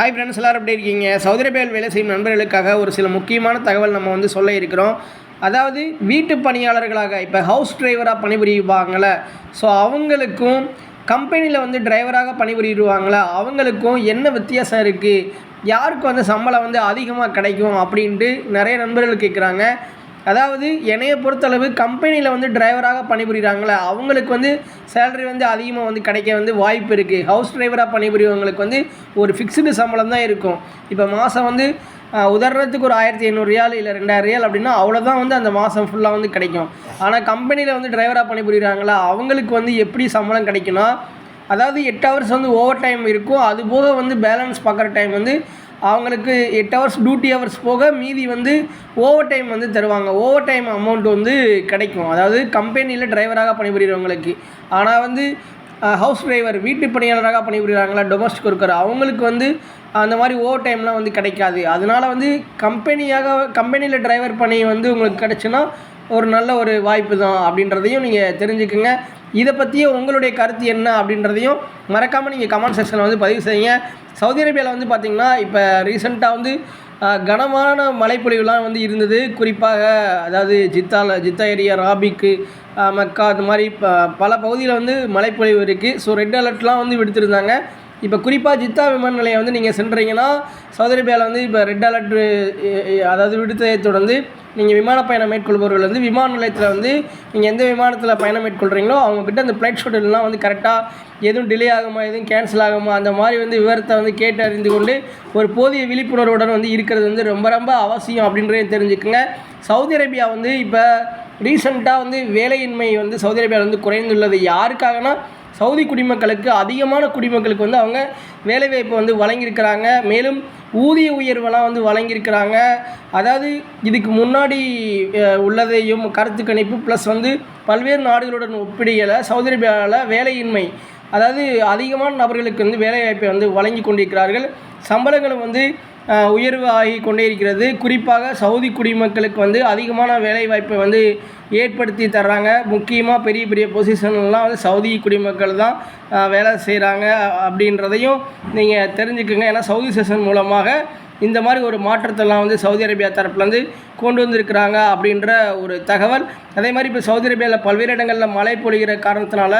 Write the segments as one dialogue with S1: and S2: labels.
S1: Hi friends எல்லாரும் எப்படி இருக்கீங்க? சவுதி வேலை செய்யும் நண்பர்களுக்காக ஒரு சில முக்கியமான தகவல் நம்ம வந்து சொல்ல இருக்கிறோம். அதாவது வீட்டு பணியாளர்களாக இப்போ ஹவுஸ் டிரைவராக பணிபுரிவாங்கள ஸோ அவங்களுக்கும் கம்பெனியில் வந்து டிரைவராக பணிபுரிவாங்கள அவங்களுக்கும் என்ன வித்தியாசம் இருக்குது யாருக்கு வந்து சம்பளம் வந்து அதிகமாக கிடைக்கும்? அப்படின்ட்டு நிறைய நண்பர்கள் கேட்குறாங்க அதாவது என்னைய பொறுத்தளவு கம்பெனியில் வந்து டிரைவராக பணிபுரிகிறாங்களே அவங்களுக்கு வந்து சேலரி வந்து அதிகமாக வந்து கிடைக்க வந்து வாய்ப்பு இருக்குது ஹவுஸ் டிரைவராக பணிபுரியவங்களுக்கு வந்து ஒரு ஃபிக்ஸ்டு சம்பளம் தான் இருக்கும். இப்போ மாதம் வந்து உதாரணத்துக்கு ஒரு ஆயிரத்தி ஐநூறுரியால் இல்லை ரெண்டாயிரம் ரியால் அப்படின்னா அவ்வளோதான் வந்து அந்த மாதம் ஃபுல்லாக வந்து கிடைக்கும். ஆனால் கம்பெனியில் வந்து டிரைவராக பணிபுரிகிறாங்களா அவங்களுக்கு வந்து எப்படி சம்பளம் கிடைக்குன்னா அதாவது எட்டு ஹவர்ஸ் வந்து ஓவர் டைம் இருக்கும் அதுபோக வந்து பேலன்ஸ் பார்க்குற டைம் வந்து அவங்களுக்கு எட் ஹவர்ஸ் டியூட்டி ஹவர்ஸ் போக மீதி வந்து ஓவர் டைம் வந்து தருவாங்க. ஓவர் டைம் அமௌண்ட் வந்து கிடைக்கும். அதாவது கம்பெனியில் டிரைவராக பணிபுரிகிறவங்களுக்கு ஆனால் வந்து ஹவுஸ் டிரைவர் வீட்டு பணியாளராக பணிபுரிகிறாங்களா டொமஸ்டிக் ஒர்க்கர் அவங்களுக்கு வந்து அந்த மாதிரி ஓவர் டைம்லாம் வந்து கிடைக்காது. அதனால வந்து கம்பெனியாக கம்பெனியில் டிரைவர் பணி வந்து உங்களுக்கு கிடச்சுன்னா ஒரு நல்ல ஒரு வாய்ப்பு தான் அப்படின்றதையும் நீங்கள் தெரிஞ்சுக்குங்க. இதை பற்றியே உங்களுடைய கருத்து என்ன அப்படின்றதையும் மறக்காமல் நீங்கள் கமெண்ட் செக்ஷனில் வந்து பதிவு செய்யுங்க. சவுதி அரேபியாவில் வந்து பார்த்திங்கன்னா இப்போ ரீசெண்டாக வந்து கனமான மழைப்பொழிவுலாம் வந்து இருந்தது. குறிப்பாக அதாவது ஜித்தால ஜித்தா ஏரியா ராபிக்கு மக்கா அது மாதிரி ப- பல பகுதியில் வந்து மழைப்பொழிவு இருக்குது ஸோ ரெட் அலர்ட்லாம் வந்து விடுத்திருந்தாங்க. இப்போ குறிப்பாக ஜித்தா விமான நிலையம் வந்து நீங்கள் சென்றீங்கன்னா சவுதி அரேபியாவில் வந்து இப்போ ரெட் அலர்ட் அதாவது விடுத்ததை தொடர்ந்து நீங்கள் விமான பயணம் மேற்கொள்பவர்கள் வந்து விமான நிலையத்தில் வந்து நீங்கள் எந்த விமானத்தில் பயணம் மேற்கொள்கிறீங்களோ அவங்கக்கிட்ட அந்த ஃப்ளைட் ஷெட்யூல்லாம் வந்து கரெக்டாக எதுவும் டிலே ஆகுமா எதுவும் கேன்சல் ஆகுமா அந்த மாதிரி வந்து விவரத்தை வந்து கேட்டு அறிந்து கொண்டு ஒரு போதிய விழிப்புணர்வுடன் வந்து இருக்கிறது வந்து ரொம்ப ரொம்ப அவசியம் அப்படின்றதையும் தெரிஞ்சுக்கோங்க. சவுதி அரேபியா வந்து இப்போ ரீசெண்டாக வந்து வேலையின்மை வந்து சவுதி அரேபியாவில் வந்து குறைந்துள்ளது. யாருக்காகனா சவுதி குடிமக்களுக்கு அதிகமான குடிமக்களுக்கு வந்து அவங்க வேலைவாய்ப்பு வந்து வழங்கியிருக்கிறாங்க. மேலும் ஊதிய உயர்வெல்லாம் வந்து வழங்கியிருக்கிறாங்க. அதாவது இதுக்கு முன்னாடி உள்ளதையும் கருத்து கணிப்பு ப்ளஸ் வந்து பல்வேறு நாடுகளுடன் ஒப்பிடையில் சவுதி அரேபியாவில் வேலையின்மை அதாவது அதிகமான நபர்களுக்கு வந்து வேலைவாய்ப்பை வந்து வழங்கி கொண்டிருக்கிறார்கள். சம்பளங்களும் வந்து உயர்வு ஆகி கொண்டே இருக்கிறது குறிப்பாக சவுதி குடிமக்களுக்கு வந்து அதிகமான வேலைவாய்ப்பை வந்து ஏற்படுத்தி தர்றாங்க. முக்கியமாக பெரிய பெரிய பொசிஷன்லாம் வந்து சவுதி குடிமக்கள் தான் வேலை செய்கிறாங்க அப்படின்றதையும் நீங்கள் தெரிஞ்சுக்கோங்க. ஏன்னா சவுதி செஷன் மூலமாக இந்த மாதிரி ஒரு மாற்றத்தெல்லாம் வந்து சவுதி அரேபியா தரப்புலேருந்து கொண்டு வந்திருக்கிறாங்க அப்படின்ற ஒரு தகவல். அதே மாதிரி இப்போ சவுதி அரேபியாவில் பல்வேறு இடங்களில் மழை பொழிகிற காரணத்தினால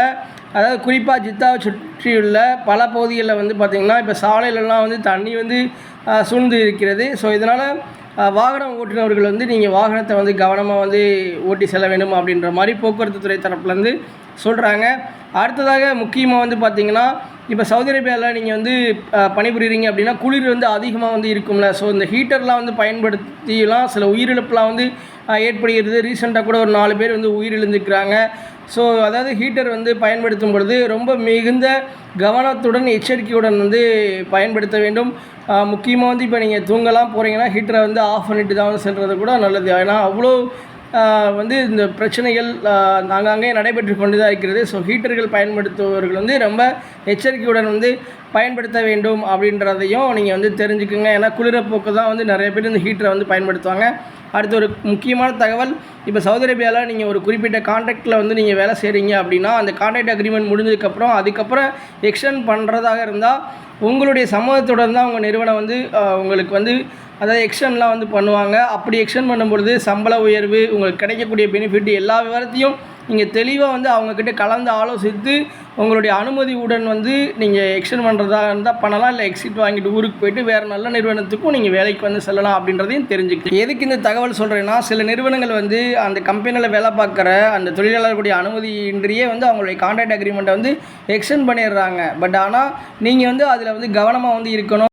S1: அதாவது குறிப்பாக ஜித்தாவை சுற்றியுள்ள பல பகுதிகளில் வந்து பார்த்திங்கன்னா இப்போ சாலையிலலாம் வந்து தண்ணி வந்து சூழ்ந்து இருக்கிறது. ஸோ இதனால் வாகனம் ஓட்டுநர்கள் வந்து நீங்கள் வாகனத்தை வந்து கவனமாக வந்து ஓட்டி செல்ல வேண்டும் அப்படின்ற மாதிரி போக்குவரத்து துறை தரப்புலேருந்து சொல்கிறாங்க அடுத்ததாக முக்கியமாக வந்து பார்த்திங்கன்னா இப்போ சவுதி அரேபியாவில் நீங்கள் வந்து பணிபுரியுறீங்க அப்படின்னா குளிர் வந்து அதிகமாக வந்து இருக்கும்ல. ஸோ இந்த ஹீட்டர்லாம் வந்து பயன்படுத்திலாம் சில உயிரிழப்புலாம் வந்து ஏற்படுகிறது. ரீசெண்டாக கூட ஒரு நாலு பேர் வந்து உயிரிழந்துக்கிறாங்க ஸோ அதாவது ஹீட்டர் வந்து பயன்படுத்தும் பொழுது ரொம்ப மிகுந்த கவனத்துடன் எச்சரிக்கையுடன் வந்து பயன்படுத்த வேண்டும். முக்கியமாக வந்து இப்போ நீங்கள் தூங்கலாம் போகிறீங்கன்னா ஹீட்டரை வந்து ஆஃப் பண்ணிட்டு தான் வந்து கூட நல்லது. ஏன்னா அவ்வளோ வந்து இந்த பிரச்சனைகள் ஆங்காங்கே நடைபெற்று கொண்டு தான் இருக்கிறது. ஸோ ஹீட்டர்கள் பயன்படுத்துபவர்கள் வந்து ரொம்ப எச்சரிக்கையுடன் வந்து பயன்படுத்த வேண்டும் அப்படின்றதையும் நீங்கள் வந்து தெரிஞ்சுக்குங்க. ஏன்னா குளிரப்போக்கு தான் வந்து நிறைய பேர் இந்த ஹீட்டரை வந்து பயன்படுத்துவாங்க. அடுத்து ஒரு முக்கியமான தகவல் இப்போ சவுதி அரேபியாவில் நீங்கள் ஒரு குறிப்பிட்ட கான்ட்ராக்டில் வந்து நீங்கள் வேலை செய்கிறீங்க அப்படின்னா அந்த கான்ட்ராக்ட் அக்ரிமெண்ட் முடிஞ்சதுக்கப்புறம் அதுக்கப்புறம் எக்ஸ்டெண்ட் பண்ணுறதாக இருந்தால் உங்களுடைய சம்மதத்துடன் தான் உங்கள் நிறுவனம் வந்து உங்களுக்கு வந்து அதாவது எக்ஸ்டென்லாம் வந்து பண்ணுவாங்க. அப்படி எக்ஸ்டென்ட் பண்ணும்பொழுது சம்பள உயர்வு உங்களுக்கு கிடைக்கக்கூடிய பெனிஃபிட் எல்லா விவரத்தையும் நீங்கள் தெளிவாக வந்து அவங்கக்கிட்ட கலந்து ஆலோசித்து உங்களுடைய அனுமதியுடன் வந்து நீங்கள் எக்ஸ்டெண்ட் பண்ணுறதா இருந்தால் பண்ணலாம். இல்லை எக்ஸிட் வாங்கிட்டு ஊருக்கு போயிட்டு வேறு நல்ல நிறுவனத்துக்கும் நீங்கள் வேலைக்கு வந்து செல்லலாம் அப்படின்றதையும் தெரிஞ்சுக்கலாம். எதுக்கு இந்த தகவல் சொல்கிறேன்னா சில நிறுவனங்கள் வந்து அந்த கம்பெனியில் வேலை பார்க்குற அந்த தொழிலாளர்களுடைய அனுமதியின்றியே வந்து அவங்களுடைய கான்ட்ராக்ட் அக்ரிமெண்ட்டை வந்து எக்ஸ்டெண்ட் பண்ணிடுறாங்க. பட் ஆனால் நீங்கள் வந்து அதில் வந்து கவனமாக வந்து இருக்கணும்.